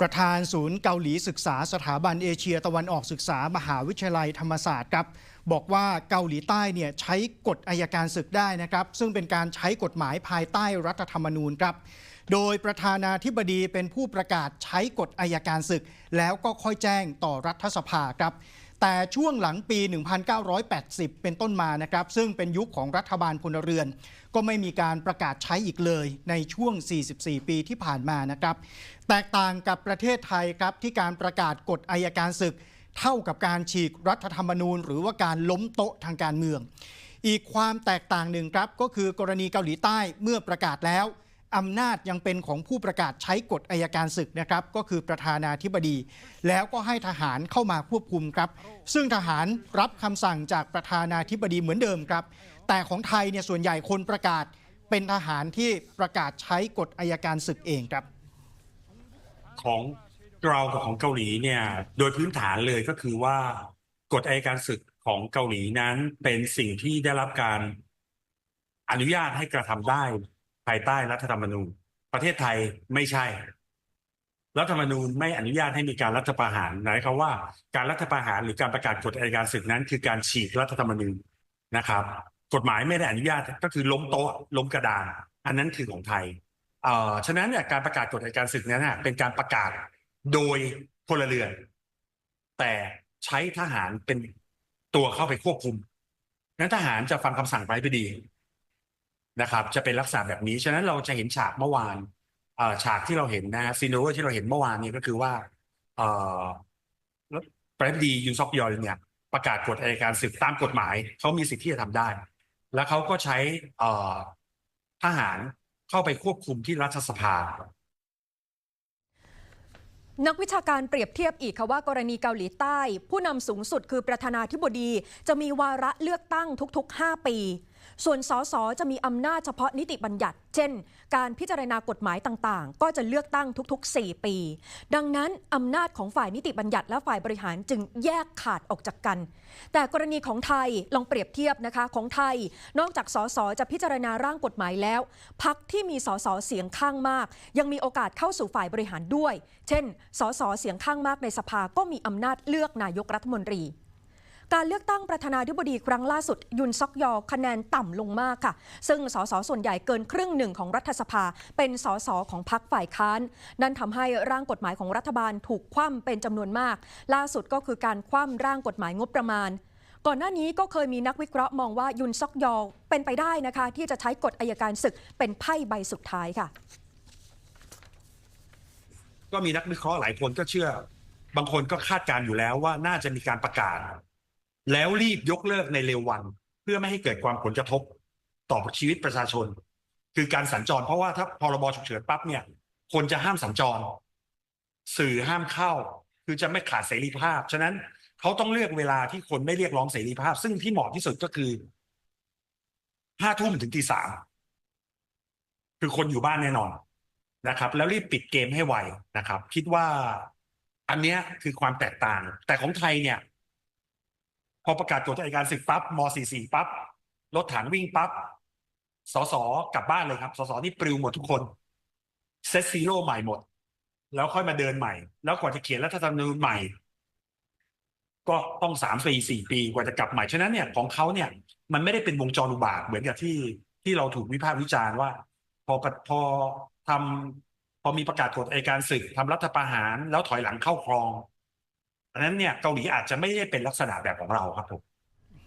ประธานศูนย์เกาหลีศึกษาสถาบันเอเชียตะวันออกศึกษามหาวิทยาลัยธรรมศาสตร์ครับบอกว่าเกาหลีใต้เนี่ยใช้กฎอายการศึกได้นะครับ ซึ่งเป็นการใช้กฎหมายภายใต้รัฐธรรมนูญครับ โดยประธานาธิบดีเป็นผู้ประกาศใช้กฎอายการศึก แล้วก็ค่อยแจ้งต่อรัฐสภาครับ แต่ช่วงหลังปี 1980 เป็นต้นมานะครับ ซึ่งเป็นยุคของรัฐบาลพลเรือน ก็ไม่มีการประกาศใช้อีกเลยในช่วง 44 ปีที่ผ่านมานะครับ แตกต่างกับประเทศไทยครับที่การประกาศกฎอายการศึก เท่ากับการฉีกรัฐธรรมนูญ หรือว่าการล้มโต๊ะทางการเมือง อีกความแตกต่างหนึ่งครับก็คือกรณีเกาหลีใต้เมื่อประกาศแล้ว อำนาจยังเป็นของผู้ประกาศใช้กฎอายการศึกนะครับก็คือประธานาธิบดี แล้วก็ให้ทหารเข้ามาควบคุมครับ ซึ่งทหารรับคำสั่งจากประธานาธิบดีเหมือนเดิมครับ แต่ของไทยเนี่ยส่วนใหญ่คนประกาศเป็นทหารที่ประกาศใช้กฎอายการศึกเองครับ ของเรากับของเกาหลีเนี่ยโดยพื้นฐานเลยก็คือว่ากฎอัยการศึกของเกาหลีนั้นเป็นสิ่งที่ได้รับการอนุญาตให้กระทำได้ ภายใต้รัฐธรรมนูญ ประเทศไทยไม่ใช่ รัฐธรรมนูญไม่อนุญาตให้มีการรัฐประหารหมายความว่าการรัฐประหารหรือการประกาศกฎอัยการศึกนั้น คือการฉีกรัฐธรรมนูญนะครับ กฎหมายไม่ได้อนุญาตก็คือล้มโต๊ะล้มกระดาน อันนั้นคือของไทยเอ่อฉะนั้นเนี่ยการประกาศกฎอัยการศึกนั้นะเป็นการประกาศโดยพลเรือน แต่ใช้ทหารเป็นตัวเข้าไปควบคุมนั้นทหารจะฟังคำสั่งไปพอดี นะครับจะเป็นลักษณะแบบนี้ ฉะนั้นเราจะเห็นฉากเมื่อวานฉากที่เราเห็นนะซีโนโนที่เราเห็นเมื่อวานนี้ก็คือว่าแล้วประธานาธิบดียุนซอกยอลเนี่ยประกาศกฎอัยการศึกตามกฎหมายเขามีสิทธิ์ที่จะทำได้ แล้วเขาก็ใช้ทหารเข้าไปควบคุมที่รัฐสภานักวิชาการเปรียบเทียบอีกค่ะว่ากรณีเกาหลีใต้ ผู้นำสูงสุดคือประธานาธิบดี จะมีวาระเลือกตั้งทุกๆ 5 ปี ส่วนสสจะมีอำนาจเฉพาะนิติบัญญัติ เช่น การพิจารณากฎหมายต่างๆ ก็จะเลือกตั้งทุก ๆ 4 ปี ดังนั้นอำนาจของฝ่ายนิติบัญญัติและฝ่ายบริหารจึงแยกขาดออกจากกัน แต่กรณีของไทยลองเปรียบเทียบนะคะของไทย นอกจากสสจะพิจารณาร่างกฎหมายแล้วพักที่มีสสเสียงข้างมาก ยังมีโอกาสเข้าสู่ฝ่ายบริหารด้วย เช่น สสเสียงข้างมากในสภาก็มีอำนาจเลือกนายกรัฐมนตรี การเลือกตั้งประธานาธิบดีครั้งล่าสุด ยุนซอกยอคะแนนต่ำลงมากค่ะ ซึ่งสสส่วนใหญ่เกินครึ่งหนึ่งของรัฐสภา เป็นสสของพรรคฝ่ายค้าน นั่นทำให้ร่างกฎหมายของรัฐบาลถูกคว่ำเป็นจำนวนมาก ล่าสุดก็คือการคว่ำร่างกฎหมายงบประมาณก่อนหน้านี้ก็เคยมีนักวิเคราะห์มองว่ายุนซอกยอเป็นไปได้นะคะ ที่จะใช้กฎอายการศึกเป็นไพ่ใบสุดท้ายค่ะ ก็มีนักวิเคราะห์หลายคนก็เชื่อ บางคนก็คาดการณ์อยู่แล้วว่าน่าจะมีการประกาศ แล้วรีบยกเลิกในเร็ววัน เพื่อไม่ให้เกิดความผลกระทบต่อชีวิตประชาชน คือการสัญจร เพราะว่าถ้าพรบฉุกเฉินปั๊บเนี่ย คนจะห้ามสัญจร สื่อห้ามเข้า คือจะไม่ขาดเสรีภาพ ฉะนั้นเขาต้องเลือกเวลาที่คนไม่เรียกร้องเสรีภาพ ซึ่งที่เหมาะที่สุดก็คือห้าทุ่มถึงตีสามคือคนอยู่บ้านแน่นอนนะครับ แล้วรีบปิดเกมให้ไวนะครับ คิดว่าอันเนี้ยคือความแตกต่าง แต่ของไทยเนี่ย พอประกาศกฎอัยการศึกปั๊บม .44 ปั๊บรถถังวิ่งปั๊บสสกลับบ้านเลยครับสสนี่ปลิวหมดทุกคนเซตซีโร่ใหม่หมด แล้วค่อยมาเดินใหม่ แล้วกว่าจะเขียนรัฐธรรมนูญใหม่ ก็ต้องสามปีสี่ปีกว่าจะกลับใหม่ฉะนั้นเนี่ยของเขาเนี่ย มันไม่ได้เป็นวงจรอุบาทเหมือนกับที่ที่เราถูกวิพากษ์วิจารณ์ว่า พอประพอทำพอมีประกาศกฎอัยการศึกทำรัฐประหารแล้วถอยหลังเข้าครอง อันนั้นเนี่ยเกาหลีอาจจะไม่ได้เป็นลักษณะแบบของเราครับผม